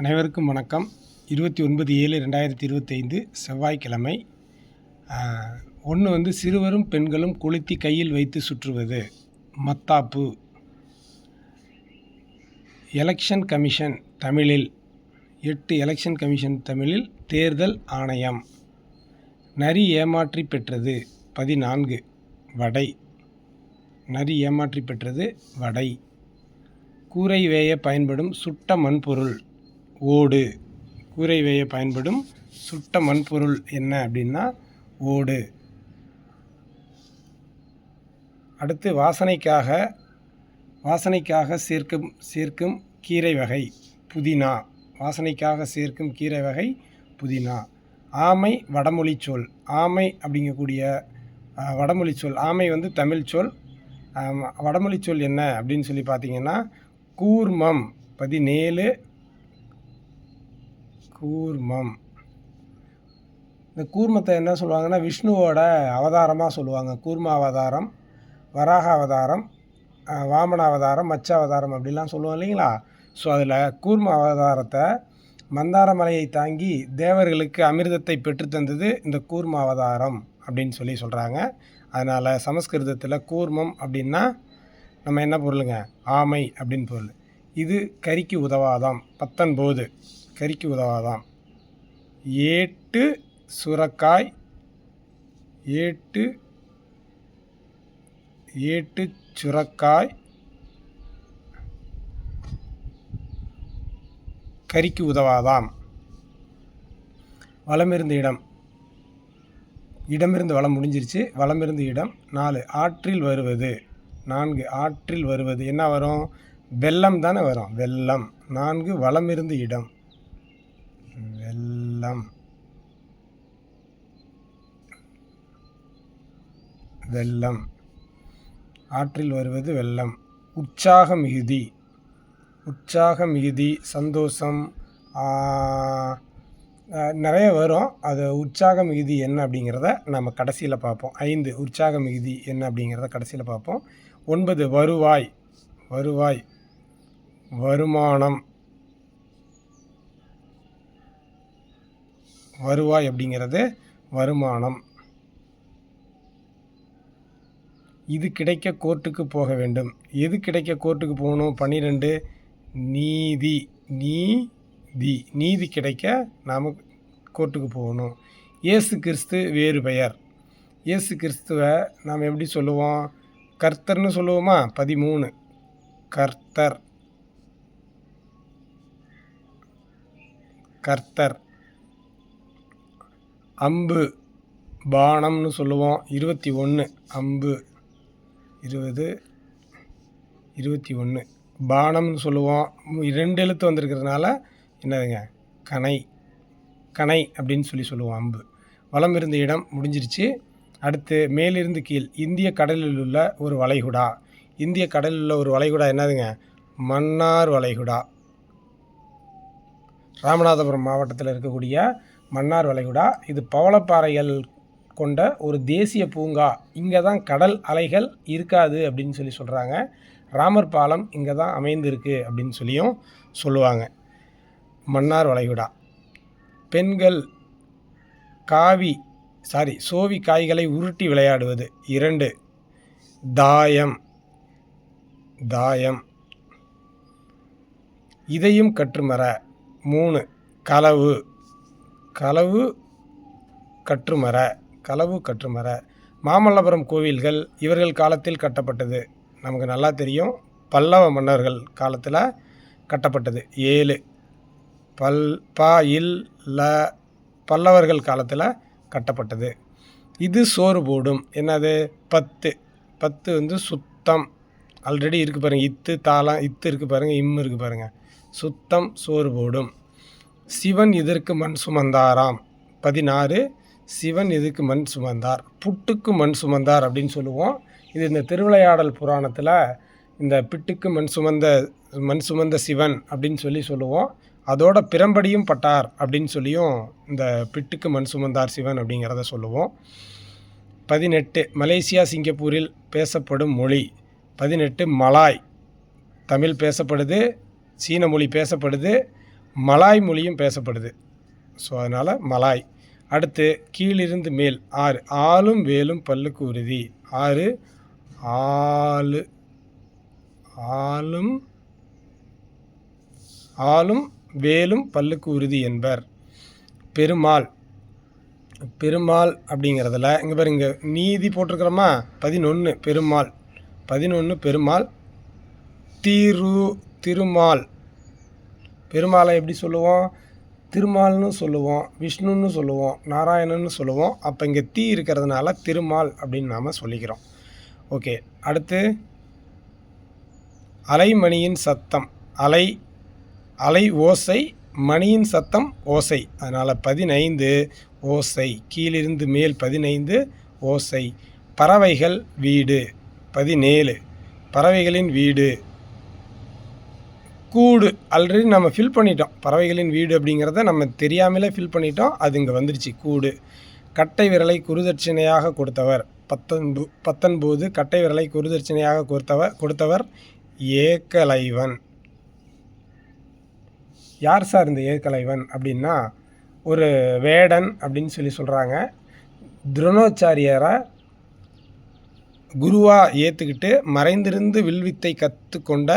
அனைவருக்கும் வணக்கம். இருபத்தி ஒன்பது ஏழு ரெண்டாயிரத்தி இருபத்தைந்து செவ்வாய்க்கிழமை. ஒன்று வந்து சிறுவரும் பெண்களும் கொளுத்தி கையில் வைத்து சுற்றுவது. மத்தாப்பு. எலெக்ஷன் கமிஷன் தமிழில் எட்டு எலெக்ஷன் கமிஷன் தமிழில் தேர்தல் ஆணையம். நரி ஏமாற்றி பெற்றது பதினான்கு வடை. நரி ஏமாற்றி பெற்றது வடை. கூரை வேய பயன்படும் சுட்ட மண்பொருள். ஓடு. கூரை வேய பயன்படும் சுட்ட மண்பொருள் என்ன அப்படின்னா ஓடு. அடுத்து வாசனைக்காக வாசனைக்காக சேர்க்கும் சேர்க்கும் கீரை வகை புதினா. வாசனைக்காக சேர்க்கும் கீரை வகை புதினா. ஆமை வடமொழி சொல். ஆமை அப்படிங்கக்கூடிய வடமொழி சொல். ஆமை வந்து தமிழ் சொல். வடமொழி சொல் என்ன அப்படின்னு சொல்லி பார்த்தீங்கன்னா கூர்மம் பதினேழு கூர்மம். இந்த கூர்மத்தை என்ன சொல்லுவாங்கன்னா விஷ்ணுவோட அவதாரமாக சொல்லுவாங்க. கூர்ம அவதாரம் வராக அவதாரம் வாமன அவதாரம் மச்ச அவதாரம் அப்படிலாம் சொல்லுவோம் இல்லைங்களா? ஸோ அதில் கூர்ம அவதாரத்தை மந்தாரமலையை தாங்கி தேவர்களுக்கு அமிர்தத்தை பெற்றுத்தந்தது இந்த கூர்ம அவதாரம் அப்படின்னு சொல்லி சொல்கிறாங்க அதனால் சமஸ்கிருதத்தில் கூர்மம் அப்படின்னா நம்ம என்ன பொருளுங்க? ஆமை அப்படின்னு பொருள். இது கறிக்கு உதவாதாம் பத்தன்போது. கறிக்கு உதவாதாம். ஏட்டு சுரக்காய் ஏட்டு ஏட்டு சுரக்காய் கறிக்கு உதவாதாம். வளமிருந்த இடம். இடமிருந்து வளம் முடிஞ்சிருச்சு. வளமிருந்து இடம் நாலு ஆற்றில் வருவது. நான்கு ஆற்றில் வருவது. என்ன வரும்? வெள்ளம் தானே வரும். வெள்ளம். நான்கு வளமிருந்து இடம். வெள்ளம் வெள்ளம் ஆற்றில் வருவது வெள்ளம் உற்சாக மிகுதி உற்சாக மிகுதி சந்தோஷம் நிறைய வரும் அது உற்சாக மிகுதி என்ன அப்படிங்கிறத நம்ம கடைசியில் பார்ப்போம் ஐந்து உற்சாக மிகுதி என்ன அப்படிங்கிறத கடைசியில் பார்ப்போம் ஒன்பது வருவாய் வருவாய் வருமானம் வருவாய் அப்படிங்கிறது வருமானம். இது கிடைக்க கோர்ட்டுக்கு போக வேண்டும். எது கிடைக்க கோர்ட்டுக்கு போகணும்? பன்னிரெண்டு. நீதி. நீதி. நீதி கிடைக்க நாம் கோர்ட்டுக்கு போகணும். இயேசு கிறிஸ்து வேறு பெயர். இயேசு கிறிஸ்துவை நாம் எப்படி சொல்லுவோம்? கர்த்தர்னு சொல்லுவோமா? பதிமூணு. கர்த்தர். கர்த்தர். அம்பு பானம்னு சொல்லுவோம். இருபத்தி ஒன்று அம்பு. இருபது. இருபத்தி ஒன்று பானம்னு சொல்லுவோம். ரெண்டு எழுத்து வந்திருக்கிறதுனால என்னதுங்க? கணை கணை அப்படின்னு சொல்லி சொல்லுவோம் அம்பு. வலம் இருந்த இடம் முடிஞ்சிருச்சு. அடுத்து மேலிருந்து கீழ் இந்திய கடலில் உள்ள ஒரு வளைகுடா. இந்திய கடலில் உள்ள ஒரு வளைகுடா என்னதுங்க? மன்னார் வளைகுடா. ராமநாதபுரம் மாவட்டத்தில் இருக்கக்கூடிய மன்னார் வளைகுடா. இது பவளப்பாறைகள் கொண்ட ஒரு தேசிய பூங்கா. இங்கே தான் கடல் அலைகள் இருக்காது அப்படின்னு சொல்லி சொல்கிறாங்க ராமர் பாலம் இங்கே தான் அமைந்திருக்கு அப்படின்னு சொல்லியும் சொல்லுவாங்க. மன்னார் வளைகுடா. பெண்கள் காவி சாரி சோவி காய்களை உருட்டி விளையாடுவது. இரண்டு தாயம். தாயம். இதையும் கற்றுமர மூணு களவு களவு கற்றுமர களவு கற்றுமர. மாமல்லபுரம் கோவில்கள் இவர்கள் காலத்தில் கட்டப்பட்டது. நமக்கு நல்லா தெரியும். பல்லவ மன்னர்கள் காலத்தில் கட்டப்பட்டது. ஏழு. பல் ப இல் ல பல்லவர்கள் காலத்தில் கட்டப்பட்டது. இது சோறு போடும். என்னது? பத்து. பத்து வந்து சுத்தம். ஆல்ரெடி இருக்குது பாருங்கள் இத்து தாளம் இத்து இருக்குது பாருங்கள் இம் இருக்குது பாருங்கள் சுத்தம் சோறு போடும். சிவன் இதற்கு மண் சுமந்தாராம்? பதினாறு சிவன் இதுக்கு மண் சுமந்தார்? புட்டுக்கு மண் சுமந்தார் அப்படின்னு சொல்லுவோம். இது இந்த திருவிளையாடல் புராணத்தில் இந்த பிட்டுக்கு மண் சுமந்த மண் சுமந்த சிவன் அப்படின்னு சொல்லி சொல்லுவோம். அதோட பிறம்படியும் பட்டார் அப்படின்னு சொல்லியும் இந்த பிட்டுக்கு மண் சுமந்தார் சிவன் அப்படிங்கிறத சொல்லுவோம். பதினெட்டு மலேசியா சிங்கப்பூரில் பேசப்படும் மொழி. பதினெட்டு மலாய். தமிழ் பேசப்படுது சீன மொழி பேசப்படுது. மலாய் மொழியும் பேசப்படுது. ஸோ அதனால் மலாய். அடுத்து கீழிருந்து மேல் ஆறு. ஆளும் வேலும் பல்லுக்கு உறுதி. ஆறு ஆளு. ஆளும் ஆளும் வேலும் பல்லுக்கு உறுதி என்பர். பெருமாள். பெருமாள் அப்படிங்கிறதுல இங்கே பாரு இங்கே நீதி போட்டிருக்கிறோமா? பதினொன்று பெருமாள். பதினொன்று பெருமாள். திரு திருமால். பெருமாளை எப்படி சொல்லுவோம்? திருமால்னு சொல்லுவோம் விஷ்ணுன்னு சொல்லுவோம் நாராயணன்னு சொல்லுவோம். அப்போ இங்கே தீ இருக்கிறதுனால திருமால் அப்படின்னு நாம் சொல்லிக்கிறோம். ஓகே அடுத்து அலைமணியின் சத்தம் அலை அலை ஓசை மணியின் சத்தம் ஓசை. அதனால் பதினைந்து ஓசை கீழிருந்து மேல் பதினைந்து ஓசை. பறவைகள் வீடு பதினேழு. பறவைகளின் வீடு கூடு. ஆல்ரெடி நம்ம ஃபில் பண்ணிட்டோம். பறவைகளின் வீடு அப்படிங்கிறத நம்ம தெரியாமலே ஃபில் பண்ணிட்டோம். அது இங்கே வந்துருச்சு. கூடு. கட்டை விரலை குருதட்சிணையாக கொடுத்தவர். பத்தொன்பு பத்தொன்பது கட்டை விரலை குருதட்சிணையாக கொடுத்தவர் கொடுத்தவர் ஏக்கலைவன் யார் சார் இந்த ஏக்கலைவன் அப்படின்னா ஒரு வேடன் அப்படின்னு சொல்லி சொல்கிறாங்க துரோணாச்சாரியரை குருவாக ஏற்றுக்கிட்டு மறைந்திருந்து வில்வித்தை கற்றுக்கொண்ட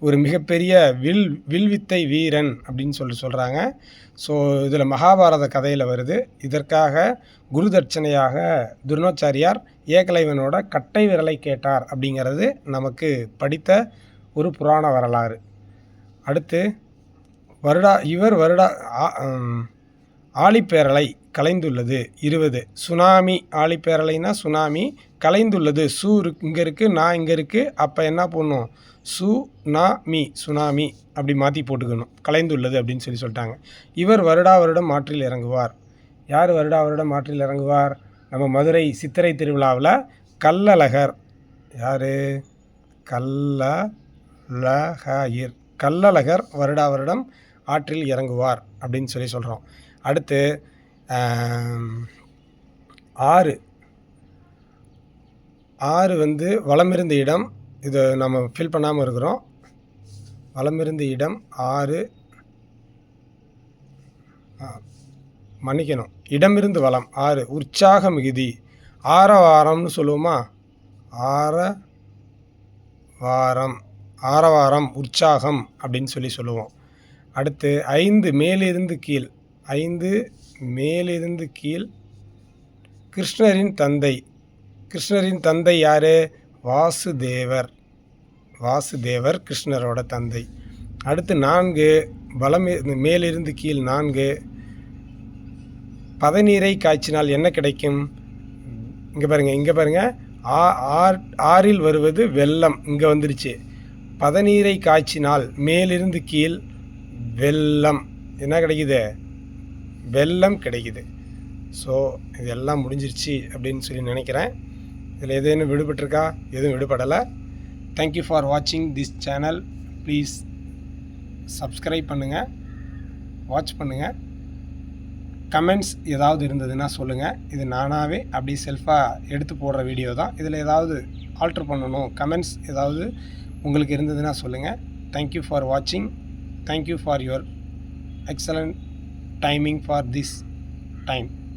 ஒரு மிகப்பெரிய வில் வில்வித்தை வீரன் அப்படின்னு சொல்லி சொல்கிறாங்க ஸோ இதில் மகாபாரத கதையில் வருது. இதற்காக குரு தட்சணையாக துர்ணோச்சாரியார் ஏகலைவனோட கட்டை விரலை கேட்டார் அப்படிங்கிறது நமக்கு படித்த ஒரு புராண வரலாறு. அடுத்து வருடா இவர் வருடா ஆ- ஆழிப்பேரலை கலைந்துள்ளது. இருபது. சுனாமி ஆழிப்பேரலைனா சுனாமி. கலைந்துள்ளது. சு இங்கே இருக்குது நான் இங்கே இருக்குது அப்போ என்ன பண்ணும் சு நா மீ சுனாமி அப்படி மாற்றி போட்டுக்கணும். கலைந்துள்ளது அப்படின்னு சொல்லி சொல்லிட்டாங்க. இவர் வருடா வருடம் ஆற்றில் இறங்குவார். யார் வருடா வருடம் ஆற்றில் இறங்குவார்? நம்ம மதுரை சித்திரை திருவிழாவில் கல்லழகர் யார்? கல்லழகர் கல்லழகர் வருடா வருடம் ஆற்றில் இறங்குவார் அப்படின்னு சொல்லி சொல்கிறோம் அடுத்து ஆறு. ஆறு வந்து வளமிருந்த இடம். இதை நம்ம ஃபில் பண்ணாமல் இருக்கிறோம். வளமிருந்த இடம் ஆறு. மன்னிக்கணும். இடமிருந்து வளம் ஆறு. உற்சாக மிகுதி. ஆரவாரம்னு சொல்லுவோமா? ஆற வாரம் ஆரவாரம் உற்சாகம் அப்படின்னு சொல்லி சொல்லுவோம். அடுத்து ஐந்து மேலிருந்து கீழ். ஐந்து மேலிருந்து கீழ். கிருஷ்ணரின் தந்தை. கிருஷ்ணரின் தந்தை யார்? வாசுதேவர். வாசுதேவர் கிருஷ்ணரோட தந்தை. அடுத்து நான்கு பலம் மேலிருந்து கீழ் நான்கு. பதநீரை காய்ச்சினால் என்ன கிடைக்கும்? இங்கே பாருங்க இங்கே பாருங்கள் ஆ ஆர் ஆறில் வருவது வெள்ளம். இங்கே வந்துருச்சு. பதநீரை காய்ச்சினால் மேலிருந்து கீழ் வெள்ளம். என்ன கிடைக்குது? வெள்ளம் கிடைக்குது. ஸோ இதெல்லாம் முடிஞ்சிருச்சு அப்படின்னு சொல்லி நினைக்கிறேன். இதில் எதுவும் விடுபட்டிருக்கா? எதுவும் விடுபடலை. தேங்க்யூ ஃபார் வாட்சிங் திஸ் சேனல் ப்ளீஸ் சப்ஸ்கிரைப் பண்ணுங்கள் வாட்ச் பண்ணுங்கள் கமெண்ட்ஸ் ஏதாவது இருந்ததுன்னா சொல்லுங்கள் இது நானாகவே அப்படியே செல்ஃபாக எடுத்து போடுற வீடியோ தான். இதில் ஏதாவது ஆல்ட்ரு பண்ணணும் கமெண்ட்ஸ் ஏதாவது உங்களுக்கு இருந்ததுன்னா சொல்லுங்கள் தேங்க்யூ ஃபார் வாட்சிங் thank you for your excellent timing for this time